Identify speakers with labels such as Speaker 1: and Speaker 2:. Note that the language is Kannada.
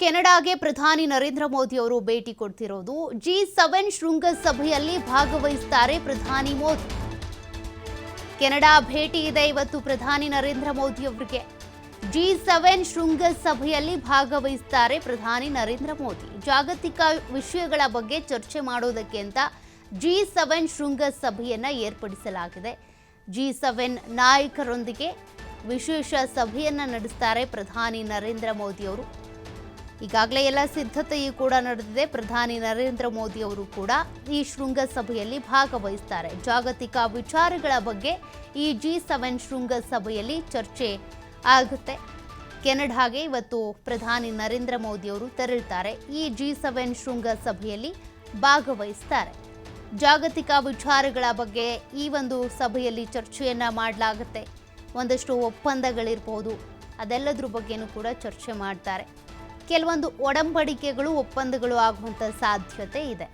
Speaker 1: ಕೆನಡಾಗೆ ಪ್ರಧಾನಿ ನರೇಂದ್ರ ಮೋದಿ ಅವರು ಭೇಟಿ ಕೊಡ್ತಿರೋದು ಜಿ ಸೆವೆನ್ ಶೃಂಗಸಭೆಯಲ್ಲಿ ಭಾಗವಹಿಸ್ತಾರೆ ಪ್ರಧಾನಿ ಮೋದಿ. ಕೆನಡಾ ಭೇಟಿ ಇದೆ ಇವತ್ತು ಪ್ರಧಾನಿ ನರೇಂದ್ರ ಮೋದಿ ಅವರಿಗೆ. ಜಿ ಸೆವೆನ್ ಶೃಂಗಸಭೆಯಲ್ಲಿ ಭಾಗವಹಿಸ್ತಾರೆ ಪ್ರಧಾನಿ ನರೇಂದ್ರ ಮೋದಿ. ಜಾಗತಿಕ ವಿಷಯಗಳ ಬಗ್ಗೆ ಚರ್ಚೆ ಮಾಡೋದಕ್ಕೆ ಅಂತ ಜಿ ಸೆವೆನ್ ಶೃಂಗಸಭೆಯನ್ನ ಏರ್ಪಡಿಸಲಾಗಿದೆ. ಜಿ ಸೆವೆನ್ ನಾಯಕರೊಂದಿಗೆ ವಿಶೇಷ ಸಭೆಯನ್ನ ನಡೆಸ್ತಾರೆ ಪ್ರಧಾನಿ ನರೇಂದ್ರ ಮೋದಿ ಅವರು. ಈಗಾಗಲೇ ಎಲ್ಲ ಸಿದ್ಧತೆಯೂ ಕೂಡ ನಡೆದಿದೆ. ಪ್ರಧಾನಿ ನರೇಂದ್ರ ಮೋದಿ ಅವರು ಕೂಡ ಈ ಶೃಂಗಸಭೆಯಲ್ಲಿ ಭಾಗವಹಿಸ್ತಾರೆ. ಜಾಗತಿಕ ವಿಚಾರಗಳ ಬಗ್ಗೆ ಈ ಜಿ ಸೆವೆನ್ ಶೃಂಗಸಭೆಯಲ್ಲಿ ಚರ್ಚೆ ಆಗುತ್ತೆ. ಕೆನಡಾಗೆ ಇವತ್ತು ಪ್ರಧಾನಿ ನರೇಂದ್ರ ಮೋದಿ ಅವರು ತೆರಳುತ್ತಾರೆ ಈ ಜಿ ಸೆವೆನ್ ಶೃಂಗಸಭೆಯಲ್ಲಿ ಭಾಗವಹಿಸ್ತಾರೆ. ಜಾಗತಿಕ ವಿಚಾರಗಳ ಬಗ್ಗೆ ಈ ಒಂದು ಸಭೆಯಲ್ಲಿ ಚರ್ಚೆಯನ್ನು ಮಾಡಲಾಗುತ್ತೆ. ಒಂದಷ್ಟು ಒಪ್ಪಂದಗಳಿರ್ಬೋದು. ಅದೆಲ್ಲದ್ರ ಬಗ್ಗೆನೂ ಕೂಡ ಚರ್ಚೆ ಮಾಡ್ತಾರೆ. ಕೆಲವೊಂದು ಒಡಂಬಡಿಕೆಗಳು ಒಪ್ಪಂದಗಳು ಆಗುವಂಥ ಸಾಧ್ಯತೆ ಇದೆ.